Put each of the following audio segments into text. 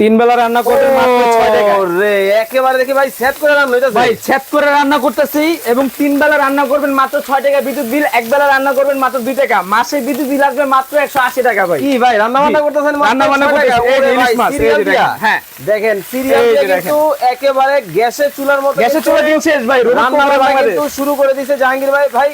তিন বেলা রান্না রে একেবারে দেখি ভাই সেট করে রান্না হইতাছে। ভাই ছেদ করে রান্না করতেছি এবং তিন বেলা রান্না করবেন মাত্র ছয় টাকা বিদ্যুৎ বিল এক বেলা রান্না করবেন মাত্র টাকা। মাসে বিদ্যুৎ বিল আসবে মাত্র একশো আশি টাকা ভাই। কি ভাই রান্না বান্না করতেছেন রান্না বান্না করতেছি, এই ইলিশ মাছ, দেখেন, হ্যাঁ। দেখেন। সিরিয়াল কিন্তু একেবারে গ্যাসের চুলার মতো চুলা দিন শেষ ভাই রান্না কিন্তু শুরু করে দিয়েছে জাহাঙ্গীর ভাই। ভাই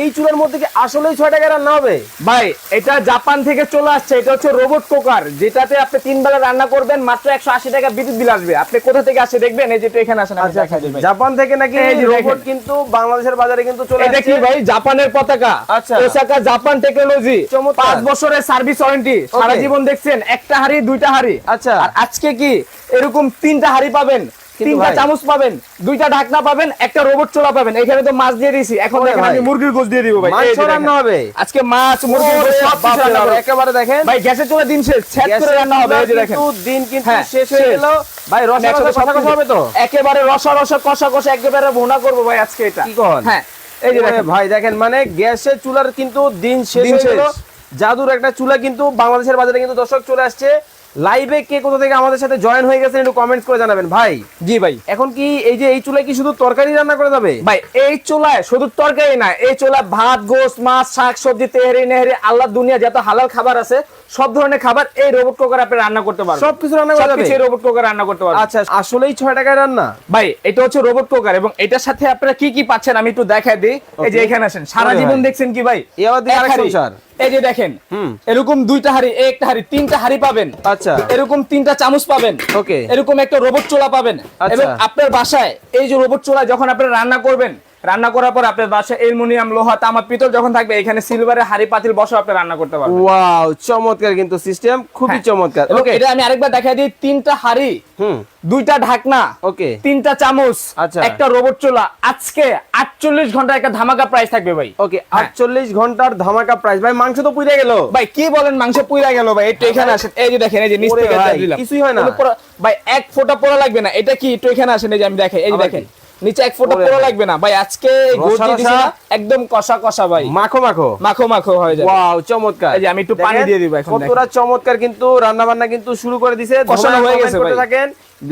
এই চুলার মধ্যে কি আসলেই ছয় টাকায় রান্না হবে? ভাই এটা জাপান থেকে চলে আসছে এটা হচ্ছে রোবট কুকার যেটাতে আপনি তিন বেলা রান্না করবেন মাত্র একশো আশি টাকা বিদ্যুৎ বিল আসবে। আপনি কোথা থেকে আসে দেখবেন? এই যে এখানে আসেন দিই ভাই। জাপান থেকে নাকি এই রোবট কিন্তু বাংলাদেশের বাজারে কিন্তু চলে এটা কি ভাই জাপানের পতাকা? আচ্ছা। ওসাকা জাপান টেকনোলজি পাঁচ বছরের সার্ভিস ওয়ারেন্টি সারা জীবন দেখছেন একটা হাড়ি দুইটা হাড়ি। আচ্ছা। আর আজকে কি এরকম তিনটা হাড়ি পাবেন? তিনটা চামচ পাবেন দুইটা ঢাকনা পাবেন একটা রোবট চোলা পাবেন। এখানে তো মাছ দিয়ে দিয়েছি এখন দেখেন আমি মুরগির গোশ দিয়ে দিব ভাই। দেখেন। রান্না হবে। আজকে মাছ মুরগির গোশ সব রান্না হবে। একেবারে দেখেন। ভাই গ্যাসে চলে দিন শেষ ছেদ করে রান্না হবে এই যে দেখেন। কিন্তু দিন কিন্তু হ্যাঁ, শেষ হয়ে গেল। ভাই রসা রসা কথা কথা হবে তো? একেবারে রসা রসা কষা কষা একেবারে ভুনা করব ভাই আজকে এটা। কি কন? হ্যাঁ এই যে দেখেন। ভাই দেখেন মানে গ্যাসের চুলার কিন্তু দিন শেষ হয়ে গেল। জাদুর একটা চুলা কিন্তু বাংলাদেশের বাজারে কিন্তু দর্শক চলে আসছে। লাইভে কে কোথা থেকে আমাদের সাথে জয়েন হয়ে গেছেন একটু কমেন্ট করে জানাবেন ভাই। জি ভাই। এখন কি এই যে এই চুলায় কি শুধু তরকারি রান্না করে যাবে? ভাই এই চুলায় শুধু তরকারি না এই চুলায় ভাত গোস মাছ শাক সবজি তেহারি নেহারি আল্লাহ দুনিয়া যত হালাল খাবার আছে সব ধরনের খাবার এই রোবট কুকার আপনি রান্না করতে পারবেন। সবকিছু রান্না করা যাবে? সবকিছু রোবট কুকার রান্না করতে পারবেন। আচ্ছা আসলেই ছয় টাকায় রান্না? ভাই এটা হচ্ছে রোবট কুকার এবং এটার সাথে আপনারা কি কি পাচ্ছেন আমি একটু দেখাই দিই। এই যে এখানে আসেন সারা জীবন দেখছেন কি ভাই? এ আবার আরেক সংসার। এই যে দেখেন হুম। এরকম দুইটা হাড়ি একটা হাড়ি তিনটা হাড়ি পাবেন। আচ্ছা। এরকম তিনটা চামচ পাবেন। ওকে। এরকম একটা রোবট চোলা পাবেন। আচ্ছা। এবং আপনার বাসায় এই যে রোবট চোলা যখন আপনি রান্না করবেন রান্না করার পর আপনার বাসায় অ্যালুমিনিয়াম লোহা তামা পিতল যখন থাকবে এখানে সিলভারের হাড়ি পাতিল বসে আপনি রান্না করতে পারবেন। ওয়াও চমৎকার কিন্তু সিস্টেম খুবই হ্যাঁ। চমৎকার। ওকে এটা আমি আরেকবার দেখাই দিই তিনটা হাড়ি হুম। দুইটা ঢাকনা ওকে তিনটা চামচ আচ্ছা। একটা রোবট চোলা। আজকে আটচল্লিশ ঘণ্টা একটা ধামাকা প্রাইস থাকবে ভাই। ওকে হ্যাঁ। আটচল্লিশ ঘণ্টার ধামাকা প্রাইস ভাই মাংস তো পুড়ে গেল। ভাই কি বলেন মাংস পুইরা গেল ভাই একটু এখানে আসেন। এই যে দেখেন এই যে নিচ থেকে ভাই, দিলাম। কিছুই হয় না। ভাই এক ফোঁটা পোড়া লাগবে না এটা কি একটু এখানে আসেন এই যে আমি দেখাই এই যে দেখেন? নিচে এক ফোঁটা ভাই। লাগবে না। ভাই আজকে গোটি দিছি না, একদম কষা কষা ভাই। মাখো মাখো। মাখো মাখো হয়ে যাবে। ওয়াও চমৎকার। এই যে আমি একটু পানি দিয়ে দিব এখন কতটা চমৎকার কিন্তু রান্না বান্না কিন্তু শুরু করে দিছে। কষানো হয়ে গেছে ভাই। থাকেন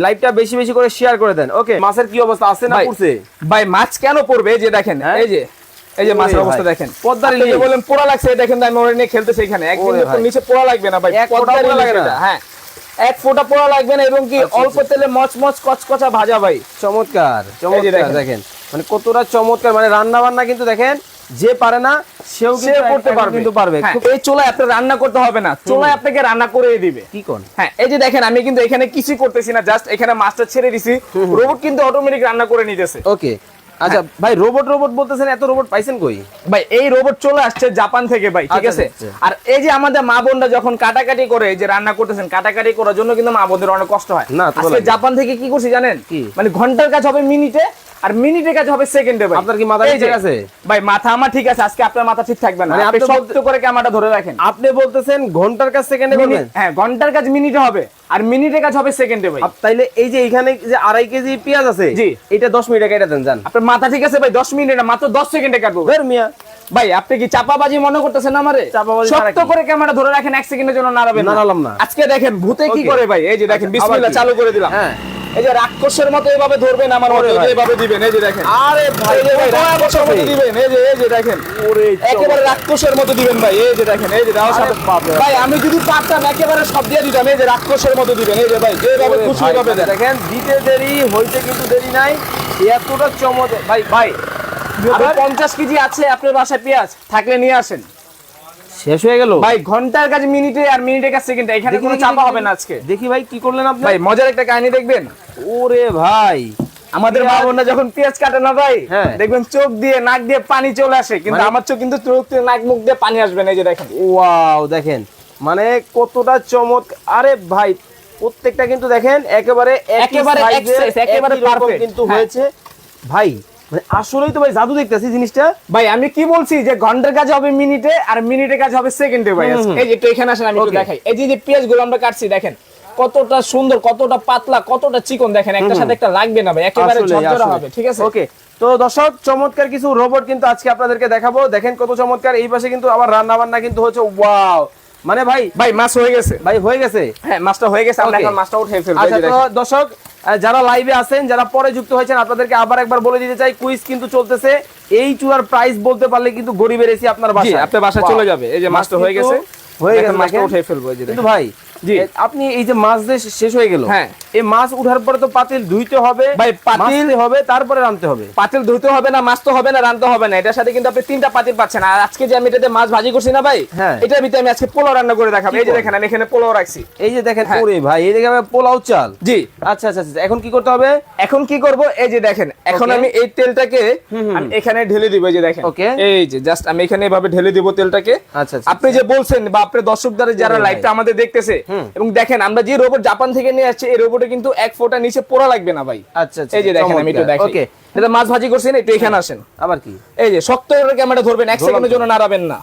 লাইভটা বেশি বেশি করে শেয়ার করে দেন। ওকে মাছের কি অবস্থা? আছে না পুড়ছে? ভাই মাছ কেন পড়বে? যে দেখেন হ্যাঁ? এই যে এই যে মাছের অবস্থা দেখেন। পদ্মার ইলিশ। বলেন পোড়া লাগছে দেখেন আমি ওরে নিয়ে খেলতেছি এখানে। একদিন। নিচে পোড়া লাগবে না ভাই এক পদ্মার পোড়া লাগে না? হ্যাঁ। এক ফোঁটা পোড়া লাগবে না এবং কি আচ্ছা, অল্প তেলে মচমচ কচকচা ভাজা ভাই। চমৎকার চমৎকার দেখেন। মানে কতটা চমৎকার মানে রান্না বান্না কিন্তু দেখেন যে পারে না সেও কিন্তু করতে পারবে। কিন্তু পারবে। হ্যাঁ, এই চুলায় আপনার রান্না করতে হবে না। চুলায় আপনাকে রান্না করে দিবে। কি কোন? হ্যাঁ এই যে দেখেন আমি কিন্তু এখানে কিছুই করতেছি না জাস্ট এখানে মাছটা ছেড়ে দিছি। রোবট কিন্তু অটোমেটিক রান্না করে নিতেছে। ওকে আচ্ছা। ভাই রোবট রোবট বলতেছেন এত রোবট পাইছেন কই ভাই এই রোবট চলে আসছে জাপান থেকে ভাই ঠিক আচ্ছা, আছে আচ্ছা। আর এই যে আমাদের মা বোনরা যখন কাটাকাটি করে যে রান্না করতেছেন কাটাকাটি করার জন্য কিন্তু মা বোনদের অনেক কষ্ট হয় না, আজকে জাপান থেকে কি করছি জানেন কি? মানে ঘণ্টার কাজ হবে মিনিটে আর মিনিটের কাজ হবে সেকেন্ডে ভাই। আপনার কি মাথা ঠিক আছে? ভাই মাথা আমার ঠিক আছে আজকে আপনার মাথা ঠিক থাকবে না। মানে আপনি শক্ত করে ক্যামেরাটা ধরে রাখেন। আপনি বলতেছেন ঘণ্টার কাজ সেকেন্ডে করবেন? হ্যাঁ ঘণ্টার কাজ মিনিটে হবে আর মিনিটের কাজ হবে সেকেন্ডে ভাই। তাইলে এই যে এখানে যে আড়াই কেজি পেঁয়াজ আছে জি। এটা দশ মিনিটে কেটে দেন যান। আপনার মাথা ঠিক আছে ভাই দশ মিনিটে মাত্র দশ সেকেন্ডে কাটবো বের মিয়া। ভাই আপনি কি চাপাবাজি মনে করতেছেন আমারে? শক্ত করে ক্যামেরা ধরে রাখেন এক সেকেন্ডের জন্য নাড়াবেন না। নাড়ালাম না। আজকে দেখেন ভূতে কি করে ভাই? এই যে দেখেন আচ্ছা, বিসমিল্লাহ চালু করে দিলাম। হ্যাঁ। এই যে রাক্ষসের মতো এভাবে ধরবেন আমার মতো। এভাবে দিবেন এই যে দেখেন। আরে ভাই রাক্ষসের মতো দিবেন এই যে এই যে দেখেন। ওরে একেবারে রাক্ষসের মতো দিবেন ভাই এই যে দেখেন এই যে দেওয়ার সাথে ভাই আমি যদি পারতাম একেবারে সব দিয়ে দিতাম এই যে রাক্ষসের মতো দিবেন এই যে ভাই যেভাবে খুশি ভাবে দেখেন দিতে দেরি হইতে কিন্তু দেরি নাই। এতটা চমৎ ভাই ভাই পঞ্চাশ কেজি আছে আপনার বাসায় পেঁয়াজ থাকলে নিয়ে আসেন। শেষ হয়ে গেল? ভাই ঘণ্টার কাজ মিনিটে আর মিনিটের কাজ সেকেন্ডে। এখানে কোনো চাপা হবে না আজকে। দেখি ভাই কি করলেন আপনি? ভাই মজার একটা কাহিনী দেখবেন? ওরে ভাই। আমাদের মা বোনরা যখন পেঁয়াজ কাটে না ভাই হ্যাঁ। দেখবেন চোখ দিয়ে নাক দিয়ে পানি চলে আসে। কিন্তু মানে- আমার চোখ কিন্তু চোখ দিয়ে নাক মুখ দিয়ে পানি আসবে না এই যে দেখেন। ওয়াও দেখেন। মানে কতটা চমক আরে ভাই প্রত্যেকটা কিন্তু দেখেন একেবারে একেবারে একেবারে রকম কিন্তু হ্যাঁ। হয়েছে। ভাই আসলেই তো ভাই জাদু দেখতেছি জিনিসটা। ভাই আমি কি বলছি যে ঘণ্টার কাজ হবে মিনিটে আর মিনিটের কাজ হবে সেকেন্ডে ভাই। এই যে একটু এখানে আসেন আমি একটু দেখাই। এই যে যে পেঁয়াজগুলো আমরা কাটছি দেখেন কতটা সুন্দর কতটা পাতলা কতটা চিকন দেখেন একটা সাথে একটা লাগবে না ভাই একেবারে ঝরঝরা হবে ঠিক আছে? ওকে তো দর্শক চমৎকার কিছু রোবট কিন্তু আজকে আপনাদেরকে দেখাবো। দেখেন কত চমৎকার এই পাশে কিন্তু আবার রান্না বান্না কিন্তু হচ্ছে ওয়াও মানে ভাই ভাই মাছ হয়ে গেছে। ভাই হয়ে গেছে? হ্যাঁ মাছটা হয়ে গেছে আমরা এখন মাছটা উঠে ফেলব আচ্ছা তো দর্শক যারা লাইভে আছেন যারা পরে যুক্ত হয়েছেন আপনাদেরকে আবার একবার বলে দিতে চাই কুইজ কিন্তু চলতেছে। এই চুলার প্রাইস বলতে পারলে কিন্তু গরিবের এসি আপনার বাসায়। আপনার বাসায় চলে যাবে। এই যে মাছটা হয়ে গেছে হয়ে গেছে মাছটা উঠে ফেলব কিন্তু ভাই আপনি এই যে মাছ যে শেষ হয়ে গেল হ্যাঁ। এই মাছ উঠার পরে তো পাতিল ধুইতে হবে ভাই, পাতিল- হবে তারপরে রাঁধতে হবে। পাতিল ধুতে হবে না মাছ তো হবে না রান্না হবে না। এটার সাথে কিন্তু আপনি তিনটা পাতিল পাচ্ছেন। আর আজকে যে আমি এটাতে মাছ ভাজি করছি না ভাই হ্যাঁ। এটার ভিতরে আমি আজকে পোলাও রান্না করে দেখাবো। এই যে দেখেন আমি এখানে পোলাও রাখছি। এই যে দেখেন হ্যাঁ। ওরে ভাই এই দেখে পোলাও চাল। জি। আচ্ছা আচ্ছা আচ্ছা এখন কি করতে হবে? এখন কি করব? এই যে দেখেন এখন আমি এই তেলটাকে আমি এখানে ঢেলে দিব এই যে দেখেন। ওকে এই যে জাস্ট আমি এখানে এভাবে ঢেলে দিব তেলটাকে। আচ্ছা আচ্ছা আপনি যে বলছেন বা আপনার দর্শকদের যারা। লাইভটা আমাদের দেখতেছে এবং দেখেন আমরা যে রোবট জাপান থেকে নিয়ে আসছি এই রোবটে কিন্তু এক ফোঁটা নিচে পোড়া লাগবে না ভাই। আচ্ছা আচ্ছা এই যে দেখেন আমি একটু দেখি ওকে এটা মাছ ভাজি করছেন একটু এখানে আসেন। আবার কি? এই যে শক্ত করে ক্যামেরা ধরবেন এক সেকেন্ডের জন্য নাড়াবেন না।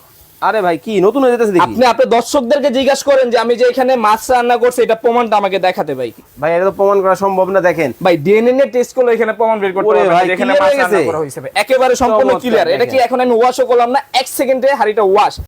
আরে ভাই কি নতুন হয়ে যেতেছে দেখি। আপনি আপনার দর্শকদেরকে জিজ্ঞাসা করেন যে আমি যে এখানে মাছ রান্না করছি এটা প্রমাণটা আমাকে দেখাতে ভাই। ভাই এটা তো প্রমাণ করা সম্ভব না দেখেন। ভাই ডিএনএ টেস্ট করলে এখানে প্রমাণ বের করতে ভাই, যে এখানে মাছ রান্না করা হয়েছে। একেবারে সম্পূর্ণ ক্লিয়ার এটা কি এখন আমি ওয়াশও করলাম না এক সেকেন্ডে হাড়িটা ওয়াশ